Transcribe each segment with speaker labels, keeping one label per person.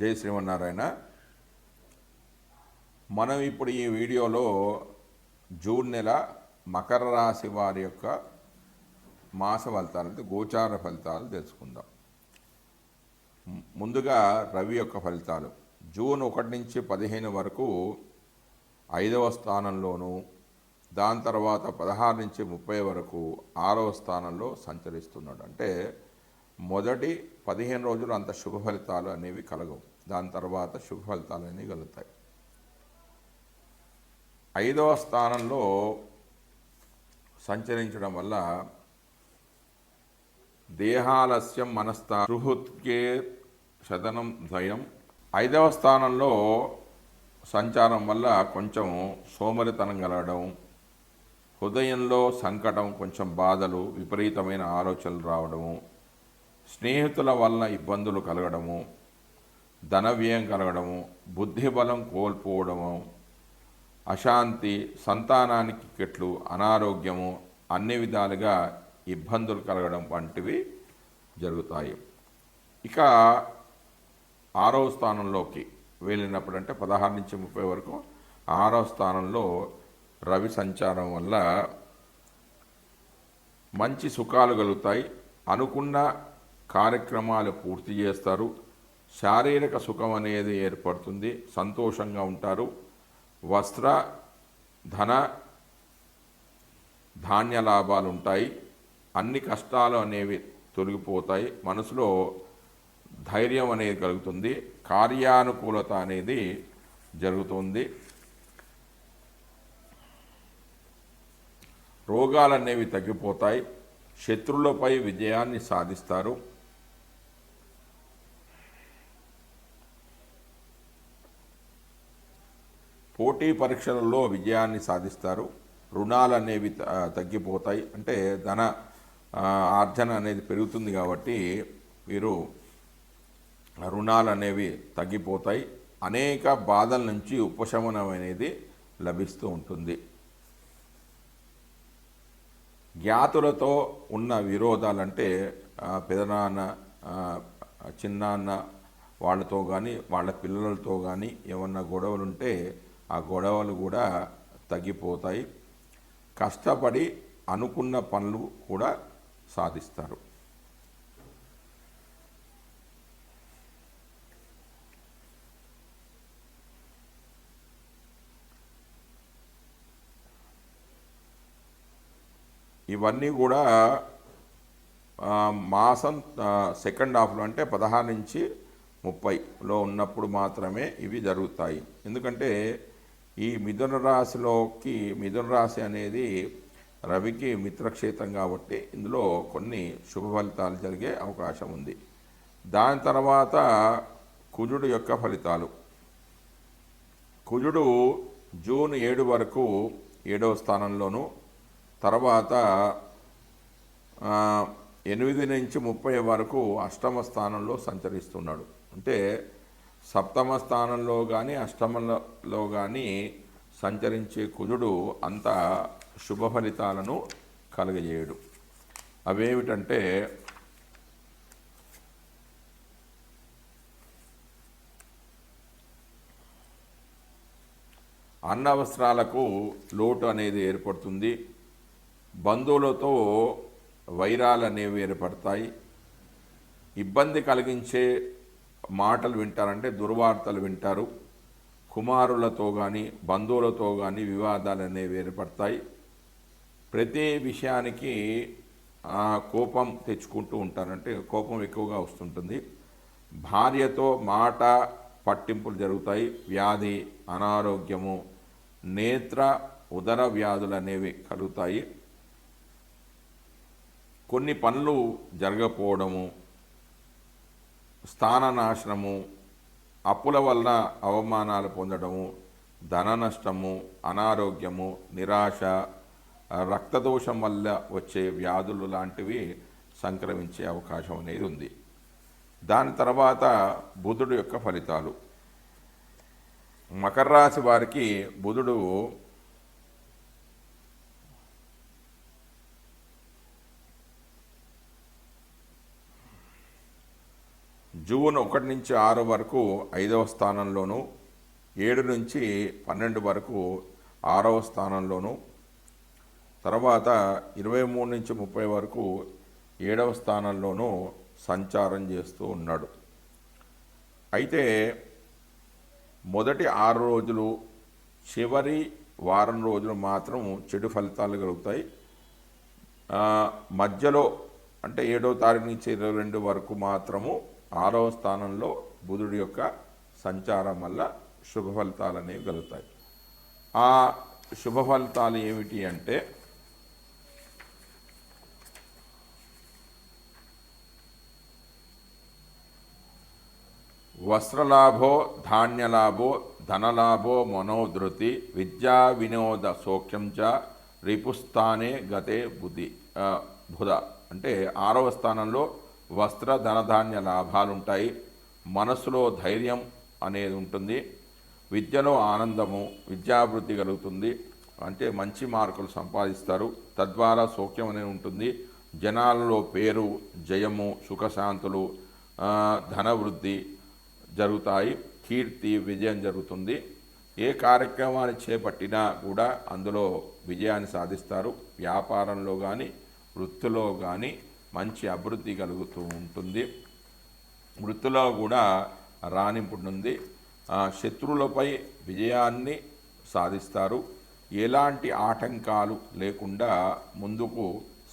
Speaker 1: జై శ్రీమన్నారాయణ. మనం ఇప్పుడు ఈ వీడియోలో జూన్ నెల మకర రాశి వారి యొక్క మాస ఫలితాలు గోచార ఫలితాలు తెలుసుకుందాం. ముందుగా రవి యొక్క ఫలితాలు. జూన్ ఒకటి నుంచి పదిహేను వరకు ఐదవ స్థానంలోను దాని తర్వాత పదహారు నుంచి ముప్పై వరకు ఆరవ స్థానంలో సంచరిస్తున్నాడు. అంటే మొదటి పదిహేను రోజులు అంత శుభ ఫలితాలు అనేవి కలగవు. దాని తర్వాత శుభ ఫలితాలు అనేవి కలుగుతాయి. ఐదవ స్థానంలో సంచరించడం వల్ల దేహాలస్యం మనస్థా సుహృత్కే శతనం ద్వయం. ఐదవ స్థానంలో సంచారం వల్ల కొంచెం సోమరితనం కలగడం హృదయంలో సంకటం కొంచెం బాధలు విపరీతమైన ఆలోచనలు రావడము స్నేహితుల వలన ఇబ్బందులు కలగడము ధనవ్యయం కలగడము బుద్ధిబలం కోల్పోవడము అశాంతి సంతానానికి కిట్లు అనారోగ్యము అన్ని విధాలుగా ఇబ్బందులు కలగడం వంటివి జరుగుతాయి. ఇక ఆరో స్థానంలోకి వెళ్ళినప్పుడు అంటే పదహారు నుంచి ముప్పై వరకు ఆరో స్థానంలో రవి సంచారం వల్ల మంచి సుఖాలు కలుగుతాయి. అనుకున్న కార్యక్రమాలు పూర్తి చేస్తారు. శారీరక సుఖం అనేది ఏర్పడుతుంది. సంతోషంగా ఉంటారు. వస్త్ర ధన ధాన్య లాభాలు ఉంటాయి. అన్ని కష్టాలు అనేవి తొలగిపోతాయి. మనసులో ధైర్యం అనేది కలుగుతుంది. కార్యానుకూలత అనేది జరుగుతుంది. రోగాలు అనేవి తగ్గిపోతాయి. శత్రువులపై విజయాన్ని సాధిస్తారు. పోటీ పరీక్షలలో విజయాన్ని సాధిస్తారు. రుణాలు అనేవి తగ్గిపోతాయి. అంటే ధన ఆర్జన అనేది పెరుగుతుంది కాబట్టి వీరు రుణాలు అనేవి తగ్గిపోతాయి. అనేక బాధల నుంచి ఉపశమనం అనేది లభిస్తూ ఉంటుంది. జ్ఞాతులతో ఉన్న విరోధాలంటే పెదనాన్న చిన్నాన్న వాళ్ళతో కానీ వాళ్ళ పిల్లలతో కానీ ఏమన్నా గొడవలు ఉంటే ఆ గొడవలు కూడా తగ్గిపోతాయి. కష్టపడి అనుకున్న పనులు కూడా సాధిస్తారు. ఇవన్నీ కూడా మాసం సెకండ్ హాఫ్లో అంటే పదహారు నుంచి ముప్పైలో ఉన్నప్పుడు మాత్రమే ఇవి జరుగుతాయి. ఎందుకంటే ఈ మిథున రాశిలోకి మిథున రాశి అనేది రవికి మిత్రక్షేత్రం కాబట్టి ఇందులో కొన్ని శుభ ఫలితాలు జరిగే అవకాశం ఉంది. దాని తర్వాత కుజుడు యొక్క ఫలితాలు. కుజుడు జూన్ ఏడు వరకు ఏడవ స్థానంలోను తర్వాత ఎనిమిది నుంచి ముప్పై వరకు అష్టమ స్థానంలో సంచరిస్తున్నాడు. అంటే సప్తమ స్థానంలో కానీ అష్టమంలో కానీ సంచరించే కుజుడు అంత శుభ ఫలితాలను కలగజేయడు. అవేమిటంటే అన్నవస్త్రాలకు లోటు అనేది ఏర్పడుతుంది. బంధువులతో వైరాలు అనేవి ఏర్పడతాయి. ఇబ్బంది కలిగించే మాటలు వింటారంటే దుర్వార్తలు వింటారు. కుమారులతో కానీ బంధువులతో కానీ వివాదాలు అనేవి ఏర్పడతాయి. ప్రతి విషయానికి కోపం తెచ్చుకుంటూ ఉంటారంటే కోపం ఎక్కువగా వస్తుంటుంది. భార్యతో మాట పట్టింపులు జరుగుతాయి. వ్యాధి అనారోగ్యము నేత్ర ఉదర వ్యాధులు అనేవి కలుగుతాయి. కొన్ని పనులు జరగకపోవడము స్థాననాశనము అప్పుల వల్ల అవమానాలు పొందడము ధన నష్టము అనారోగ్యము నిరాశ రక్తదోషం వల్ల వచ్చే వ్యాధులు లాంటివి సంక్రమించే అవకాశం అనేది ఉంది. దాని తర్వాత బుధుడు యొక్క ఫలితాలు. మకర రాశి వారికి బుధుడు జూన్ ఒకటి నుంచి ఆరు వరకు ఐదవ స్థానంలోను ఏడు నుంచి పన్నెండు వరకు ఆరవ స్థానంలోను తర్వాత ఇరవై మూడు నుంచి ముప్పై వరకు ఏడవ స్థానంలోనూ సంచారం చేస్తూ ఉన్నాడు. అయితే మొదటి ఆరు రోజులు చివరి వారం రోజులు మాత్రం చెడు ఫలితాలు కలుగుతాయి. మధ్యలో అంటే ఏడో తారీఖు నుంచి ఇరవై రెండు వరకు మాత్రము ఆరవ స్థానంలో బుధుడి యొక్క సంచారం వల్ల శుభ ఫలితాలు అనేవి కలుగుతాయి. ఆ శుభ ఫలితాలు ఏమిటి అంటే వస్త్రలాభో ధాన్యలాభో ధనలాభో మనోధృతి విద్యా వినోద సౌఖ్యం చ రిపుస్థానే గతే బుధి బుధ. అంటే ఆరవ స్థానంలో వస్త్ర ధనధాన్య లాభాలుంటాయి. మనసులో ధైర్యం అనేది ఉంటుంది. విద్యలో ఆనందము విద్యాభివృద్ధి కలుగుతుంది. అంటే మంచి మార్కులు సంపాదిస్తారు. తద్వారా సౌఖ్యం అనేది ఉంటుంది. జనాలలో పేరు జయము సుఖశాంతులు ధనవృద్ధి జరుగుతాయి. కీర్తి విజయం జరుగుతుంది. ఏ కార్యక్రమాన్ని చేపట్టినా కూడా అందులో విజయాన్ని సాధిస్తారు. వ్యాపారంలో కానీ వృత్తిలో కానీ మంచి అభివృద్ధి కలుగుతూ ఉంటుంది. వృత్తిలో కూడా రాణింపునుంది శత్రువులపై విజయాన్ని సాధిస్తారు. ఎలాంటి ఆటంకాలు లేకుండా ముందుకు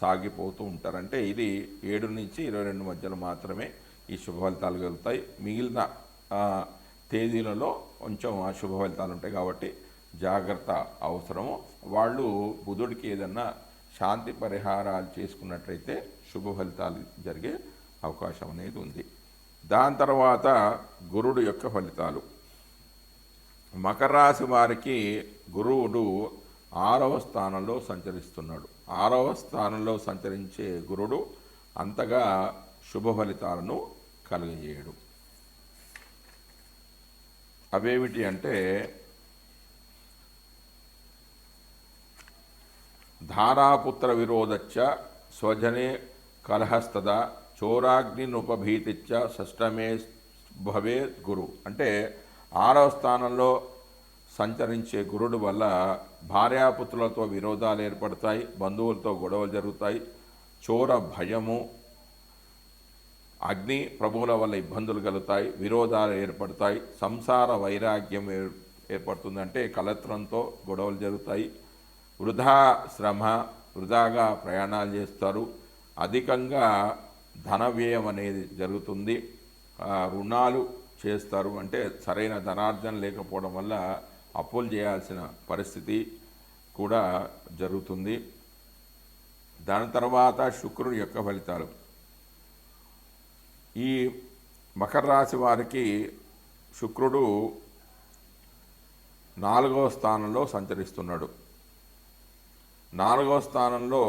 Speaker 1: సాగిపోతూ ఉంటారంటే ఇది ఏడు నుంచి ఇరవై రెండు మధ్యలో మాత్రమే ఈ శుభ ఫలితాలు కలుగుతాయి. మిగిలిన తేదీలలో కొంచెం అశుభ ఫలితాలు ఉంటాయి కాబట్టి జాగ్రత్త అవసరము. వాళ్ళు బుధుడికి ఏదన్నా శాంతి పరిహారాలు చేసుకున్నట్లయితే శుభ ఫలితాలు జరిగే అవకాశం అనేది ఉంది. దాని తర్వాత గురుడు యొక్క ఫలితాలు. మకర రాశి వారికి గురువుడు ఆరవ స్థానంలో సంచరిస్తున్నాడు. ఆరవ స్థానంలో సంచరించే గురుడు అంతగా శుభ ఫలితాలను కలిగజేయడు. అవేమిటి అంటే ధారాపుత్ర విరోధచ్చ స్వజనే కలహస్తద చోరాగ్నినుపభీతిచ్చ షష్టమే భవే గురు. అంటే ఆరవ స్థానంలో సంచరించే గురుడు వల్ల భార్యాపుత్రులతో విరోధాలు ఏర్పడతాయి బంధువులతో గొడవలు జరుగుతాయి చోర భయము అగ్ని ప్రభువుల వల్ల ఇబ్బందులు కలుగుతాయి విరోధాలు ఏర్పడతాయి సంసార వైరాగ్యం ఏర్ కలత్రంతో గొడవలు జరుగుతాయి వృధా శ్రమ వృధాగా ప్రయాణాలు చేస్తారు అధికంగా ధన వ్యయం అనేది జరుగుతుంది. రుణాలు చేస్తారు. అంటే సరైన ధనార్జన లేకపోవడం వల్ల అప్పులు చేయాల్సిన పరిస్థితి కూడా జరుగుతుంది. దాని తర్వాత శుక్రుడి యొక్క ఫలితాలు. ఈ మకర రాశి వారికి శుక్రుడు నాలుగవ స్థానంలో సంచరిస్తున్నాడు. నాలుగవ స్థానంలో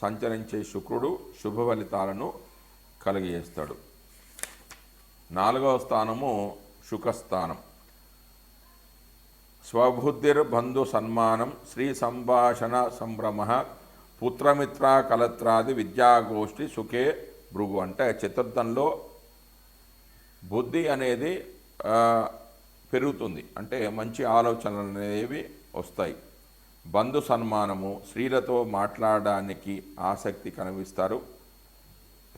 Speaker 1: సంచరించే శుక్రుడు శుభ ఫలితాలను కలిగజేస్తాడు నాలుగవ స్థానము శుకస్థానం. స్వబుద్ధిర్బంధు సన్మానం శ్రీ సంభాషణ సంభ్రమ పుత్రమిత్ర కలత్రాది విద్యాగోష్ఠి సుఖే భృగు అంటే చతుర్థంలో బుద్ధి అనేది పెరుగుతుంది. అంటే మంచి ఆలోచనలు అనేవి వస్తాయి. బంధు సన్మానము స్త్రీలతో మాట్లాడడానికి ఆసక్తి కనిపిస్తారు.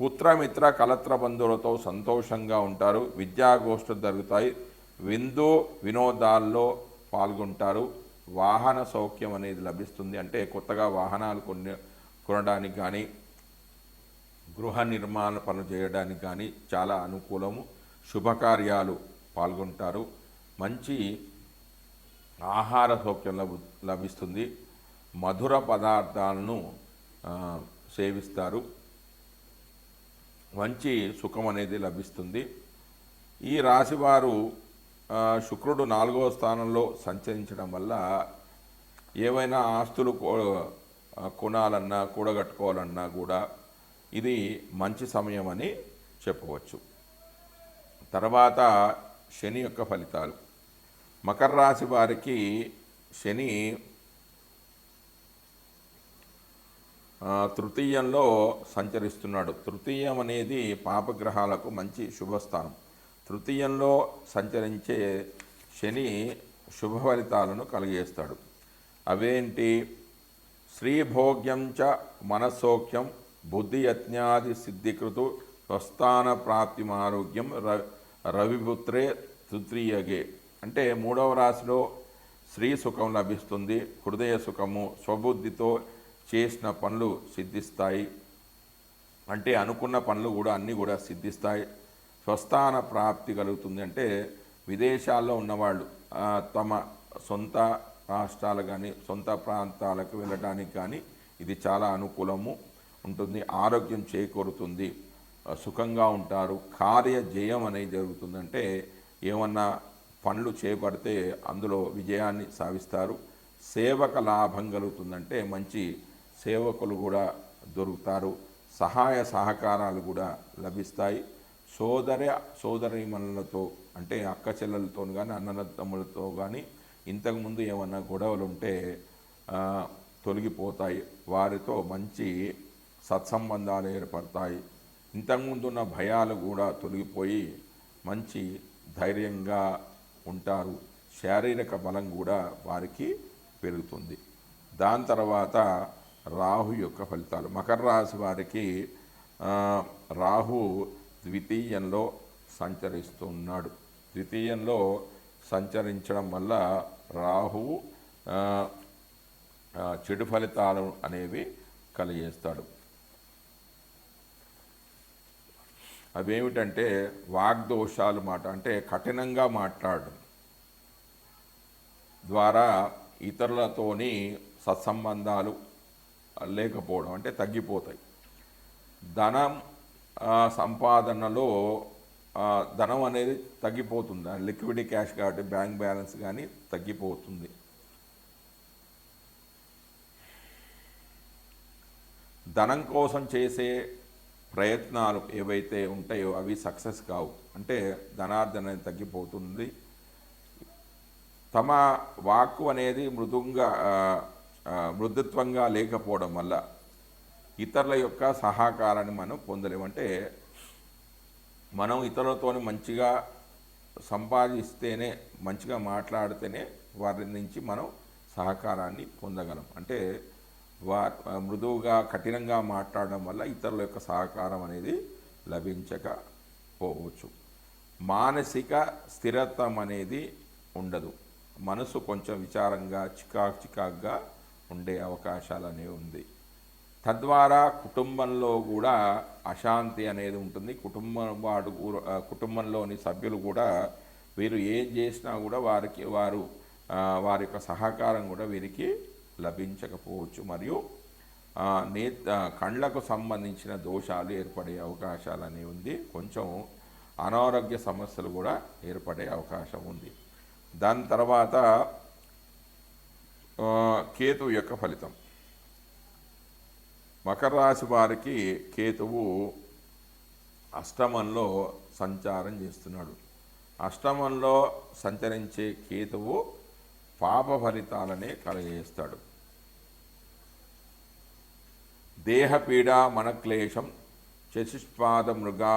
Speaker 1: పుత్రమిత్ర కలత్ర బంధువులతో సంతోషంగా ఉంటారు. విద్యాగోష్ఠులు జరుగుతాయి. విందు వినోదాల్లో పాల్గొంటారు. వాహన సౌఖ్యం అనేది లభిస్తుంది. అంటే కొత్తగా వాహనాలు కొన్ని కొనడానికి కానీ గృహ నిర్మాణ పనులు చేయడానికి కానీ చాలా అనుకూలము. శుభకార్యాలు పాల్గొంటారు. మంచి ఆహార సౌఖ్యం లభి లభిస్తుంది. మధుర పదార్థాలను సేవిస్తారు. మంచి సుఖం అనేది లభిస్తుంది. ఈ రాశివారు శుక్రుడు నాలుగవ స్థానంలో సంచరించడం వల్ల ఏవైనా ఆస్తులు కో- కొనాలన్నా కూడగట్టుకోవాలన్నా కూడా ఇది మంచి సమయం అని చెప్పవచ్చు. తర్వాత శని యొక్క ఫలితాలు. మకర రాశి వారికి శని తృతీయంలో సంచరిస్తున్నాడు. తృతీయం అనేది పాపగ్రహాలకు మంచి శుభస్థానం. తృతీయంలో సంచరించే శని శుభ ఫలితాలను కలిగేస్తాడు. అవేంటి? శ్రీభోగ్యం చ మనస్సౌఖ్యం బుద్ధియజ్ఞాది సిద్ధికృతు స్వస్థాన ప్రాప్తిమారోగ్యం ర రవిపుత్రే తృతీయగే. అంటే మూడవ రాశిలో స్త్రీ సుఖం లభిస్తుంది హృదయ సుఖము స్వబుద్ధితో చేసిన పనులు సిద్ధిస్తాయి. అంటే అనుకున్న పనులు కూడా అన్నీ కూడా సిద్ధిస్తాయి. స్వస్థాన ప్రాప్తి కలుగుతుంది అంటే విదేశాల్లో ఉన్నవాళ్ళు తమ సొంత రాష్ట్రాలు కానీ సొంత ప్రాంతాలకు వెళ్ళడానికి కానీ ఇది చాలా అనుకూలము ఉంటుంది ఆరోగ్యం చేకూరుతుంది సుఖంగా ఉంటారు. కార్య జయం అనేది జరుగుతుందంటే ఏమన్నా పనులు చేపడితే అందులో విజయాన్ని సాధిస్తారు. సేవక లాభం కలుగుతుందంటే మంచి సేవకులు కూడా దొరుకుతారు. సహాయ సహకారాలు కూడా లభిస్తాయి. సోదర సోదరీమణులతో అంటే అక్క చెల్లెలతో కానీ అన్నదమ్ములతో కానీ ఇంతకుముందు ఏమన్నా గొడవలు ఉంటే తొలగిపోతాయి. వారితో మంచి సత్సంబంధాలు ఏర్పడతాయి. ఇంతకుముందు ఉన్న భయాలు కూడా తొలగిపోయి మంచి ధైర్యంగా ఉంటారు. శారీరక బలం కూడా వారికి పెరుగుతుంది. దాని తర్వాత రాహు యొక్క ఫలితాలు. మకర రాశి వారికి రాహు ద్వితీయంలో సంచరిస్తున్నాడు. ద్వితీయంలో సంచరించడం వల్ల రాహువు చెడు ఫలితాలు అనేవి కలిగేస్తాడు. అవేమిటంటే వాగ్దోషాలు మాట అంటే కఠినంగా మాట్లాడడం ద్వారా ఇతరులతోని సత్సంబంధాలు లేకపోవడం అంటే తగ్గిపోతాయి. ధనం సంపాదనలో ధనం అనేది తగ్గిపోతుంది. లిక్విడ్ క్యాష్ కాబట్టి బ్యాంక్ బ్యాలెన్స్ కానీ తగ్గిపోతుంది. ధనం కోసం చేసే ప్రయత్నాలు ఏవైతే ఉంటాయో అవి సక్సెస్ కావు. అంటే ధనార్జన తగ్గిపోతుంది. తమ వాక్కు అనేది మృదుంగా మృదుత్వంగా లేకపోవడం వల్ల ఇతరుల యొక్క సహకారాన్ని మనం పొందలేము. అంటే మనం ఇతరులతో మంచిగా సంపాదిస్తేనే మంచిగా మాట్లాడితేనే వారి నుంచి మనం సహకారాన్ని పొందగలం. అంటే వా మృదువుగా కఠినంగా మాట్లాడడం వల్ల ఇతరుల యొక్క సహకారం అనేది లభించకపోవచ్చు. మానసిక స్థిరత్వం అనేది ఉండదు. మనసు కొంచెం విచారంగా చికాక్ చికాక్గా ఉండే అవకాశాలు అనేవి ఉంది. తద్వారా కుటుంబంలో కూడా అశాంతి అనేది ఉంటుంది. కుటుంబం వాడు కూడా- కుటుంబంలోని సభ్యులు కూడా వీరు ఏం చేసినా కూడా వారికి వారు వారి యొక్క సహకారం కూడా వీరికి లభించకపోవచ్చు. మరియు నేత కళ్ళకు సంబంధించిన దోషాలు ఏర్పడే అవకాశాలు అనేవి ఉంది. కొంచెం అనారోగ్య సమస్యలు కూడా ఏర్పడే అవకాశం ఉంది. దాని తర్వాత కేతు కేతువు యొక్క ఫలితం. మకర రాశి వారికి కేతువు అష్టమంలో సంచారం చేస్తున్నాడు. అష్టమంలో సంచరించే కేతువు పాప ఫలితాలనే కలగజేస్తాడు. దేహపీడ మనక్లేశం చతుష్పాద మృగా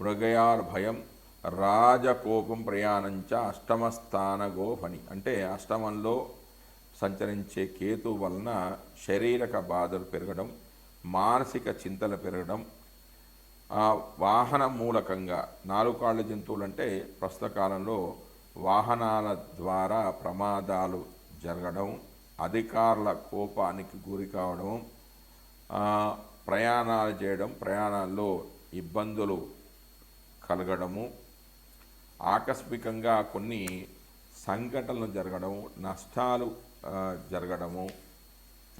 Speaker 1: మృగయార్ భయం రాజకోపం ప్రయాణంచ అష్టమస్థాన గోఫని అంటే అష్టమంలో సంచరించే కేతు వలన శారీరక బాధలు పెరగడం మానసిక చింతలు పెరగడం ఆ వాహన మూలకంగా నాలుగు కాళ్ళ జంతువులు అంటే ప్రస్తుత కాలంలో వాహనాల ద్వారా ప్రమాదాలు జరగడం అధికారుల కోపానికి గురి కావడం ప్రయాణాలు చేయడం ప్రయాణాల్లో ఇబ్బందులు కలగడము ఆకస్మికంగా కొన్ని సంఘటనలు జరగడము నష్టాలు జరగడము